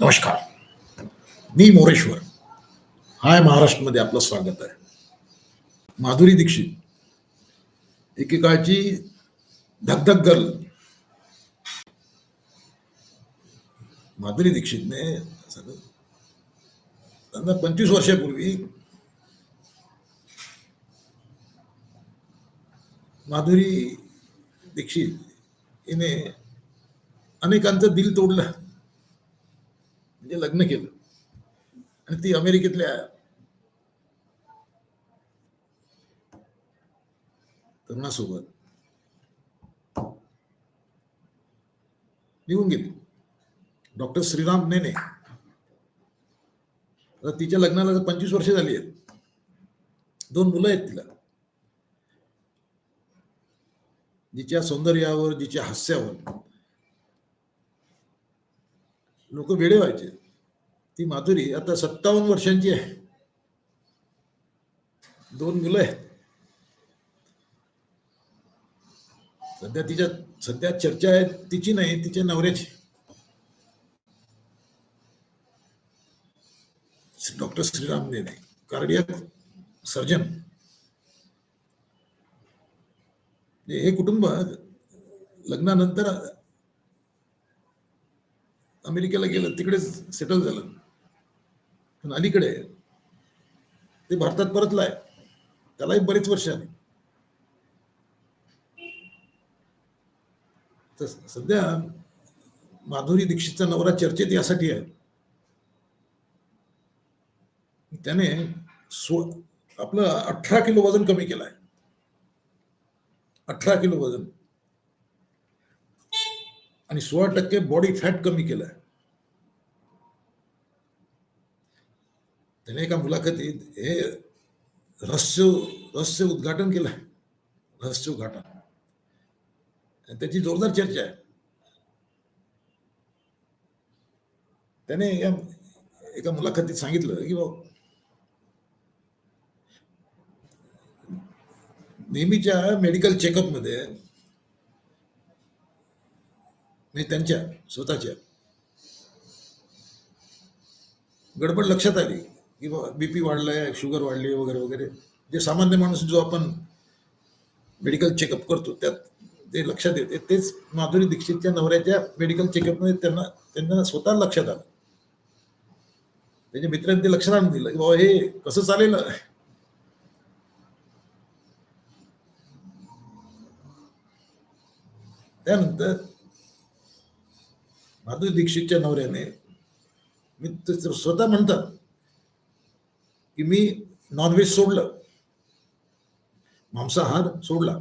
नमस्कार. मी मोरेश्वर. हाय महाराष्ट्रमध्ये आपलं स्वागत आहे. माधुरी दीक्षित. एकेकाळची धकधक गर्ल. माधुरी दीक्षितने सगळं- त्यांना पंचवीस वर्षापूर्वी माधुरी दीक्षित हिने अनेकांचं दिल तोडलं. म्हणजे लग्न केलं. आणि ती अमेरिकेतल्या तरुणासोबत निघून गेली. डॉक्टर श्रीराम नेने. आता तिच्या लग्नाला पंचवीस वर्ष झाली आहेत. दोन मुलं आहेत तिला. जिच्या सौंदर्यावर जिच्या हास्यावर लोक वेडे व्हायचे. ती माधुरी आता सत्तावन्न वर्षांची आहे. दोन मुलं आहेत. सध्या तिच्या सध्या चर्चा आहे तिची नाही तिच्या नवऱ्याची. Doctor Shriram Nene cardiac surgeon. हे कुटुंब लग्नानंतर अमेरिकेला गेलं तिकडेच सेटल झालं. पण अलीकडे ते भारतात परतलाय. त्यालाही बरेच वर्ष आली. तर सध्या माधुरी दीक्षितचा नवरा चर्चेत यासाठी आहे. त्याने सो आपलं अठरा किलो वजन कमी केलं आहे अठरा किलो वजन. आणि सोळा टक्के बॉडी फॅट कमी केलं आहे त्याने एका मुलाखतीत हे रहस्य रहस्य उद्घाटन केलंय रहस्य उद्घाटन. त्याची जोरदार चर्चा आहे. त्याने या एका मुलाखतीत सांगितलं की बाबा नेहमीच्या मेडिकल चेकअपमध्ये मी त्यांच्या स्वतःच्या गडबड लक्षात आली. की बाबा बीपी वाढलाय शुगर वाढली वगैरे वगैरे. जे सामान्य माणूस जो आपण मेडिकल चेकअप करतो त्यात ते लक्षात येते तेच माधुरी दीक्षितच्या नवऱ्याच्या मेडिकल चेकअपमध्ये त्यांना त्यांना स्वतः लक्षात आलं. त्यांच्या मित्रांनी ते लक्षात आणून दिलं की बाबा हे कसं चालेल? त्यानंतर माधुरी दीक्षितच्या नवऱ्याने मी स्वतः म्हणतात की मी नॉनव्हेज सोडलं. मांसाहार सोडला.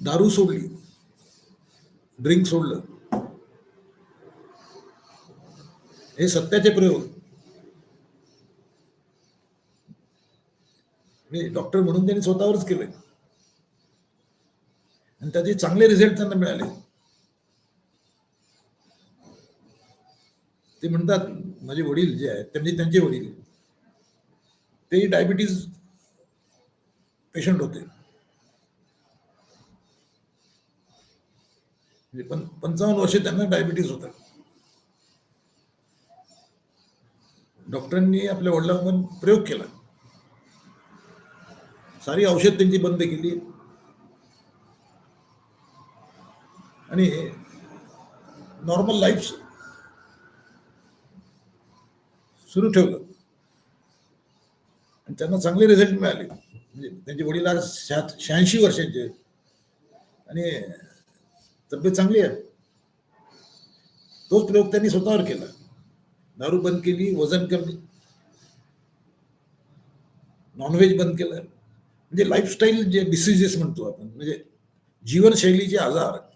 दारू सोडली. ड्रिंक सोडलं. हे सत्याचे प्रयोग. मी डॉक्टर म्हणून त्यांनी स्वतःवरच केले आणि त्याचे चांगले रिझल्ट त्यांना मिळाले. ते म्हणतात माझे वडील जे आहेत म्हणजे त्यांचे वडील. ते डायबिटीज पेशंट होते. म्हणजे पण पंचावन्न वर्षे त्यांना डायबिटीज होता. डॉक्टरांनी आपल्या वडिलांवर प्रयोग केला. सारी औषध त्यांची बंद केली. आणि नॉर्मल लाईफ सुरू ठेवलं. आणि त्यांना चांगले रिझल्ट मिळाले. म्हणजे त्यांचे वडील आज शहाऐंशी वर्षांचे. आणि तब्येत चांगली आहे. तोच प्रयोग त्यांनी स्वतःवर केला. दारू बंद केली वजन कमी. नॉनव्हेज बंद केलं. म्हणजे लाईफस्टाईल जे डिसिजेस म्हणतो आपण म्हणजे जीवनशैलीचे आजार.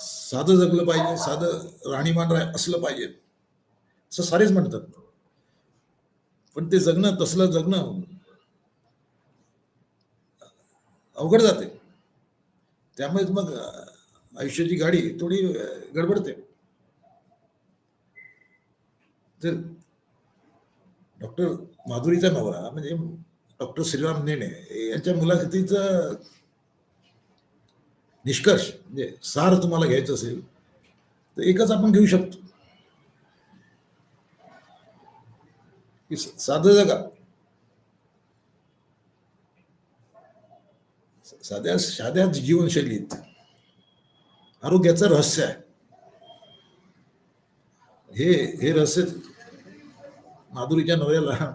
साधं जगलं पाहिजे साधं राहणीमान राह असलं पाहिजे. असं सारेच म्हणतात. पण ते जगणं तसलं जगणं अवघड जाते. त्यामुळेच मग आयुष्याची गाडी थोडी गडबडते. तर डॉक्टर माधुरीचा नवरा म्हणजे डॉक्टर श्रीराम नेणे यांच्या मुलाखतीचं निष्कर्ष म्हणजे सार तुम्हाला घ्यायचं असेल तर एकच आपण घेऊ शकतो. की साधं जगा. साध्या साध्या जीवनशैलीत आरोग्याचं रहस्य आहे. हे हे रहस्य माधुरीच्या नवऱ्याला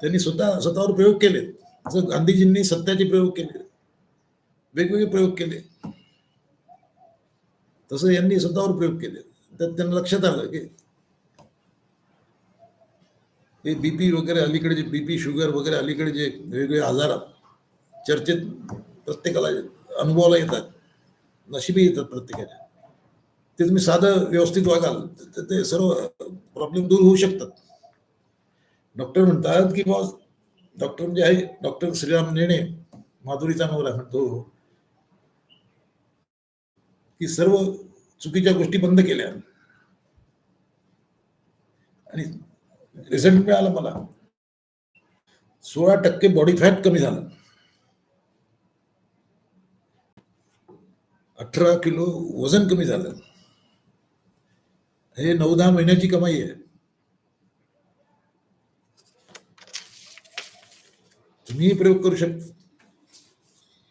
त्यांनी स्वतः स्वतःवर प्रयोग केले जसं गांधीजींनी सत्याचे प्रयोग केले वेगवेगळे प्रयोग केले. तसं यांनी स्वतःवर प्रयोग केले. तर त्यांना लक्षात आलं की हे बीपी वगैरे अलीकडे जे बीपी शुगर वगैरे अलीकडे जे वेगवेगळे आजार चर्चेत प्रत्येकाला अनुभवाला येतात नशिबी येतात प्रत्येकाच्या. ते तुम्ही साधं व्यवस्थित वागाल तर ते सर्व प्रॉब्लेम दूर होऊ शकतात. डॉक्टर म्हणतात की बॉस डॉक्टर म्हणजे आहे डॉक्टर श्रीराम नेणे माधुरीचा नवरा. म्हणतो की सर्व चुकीच्या गोष्टी बंद केल्या. आणि रिझल्ट मिळाला मला. सोळा टक्के बॉडी फॅट कमी झालं. अठरा किलो वजन कमी झालं. हे नऊ दहा महिन्याची कमाई आहे. तुम्ही प्रयोग करू शकता.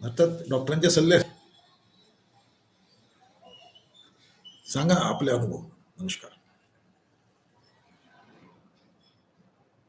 अर्थात डॉक्टरांच्या सल्ल्या सांगा आपले अनुभव. नमस्कार.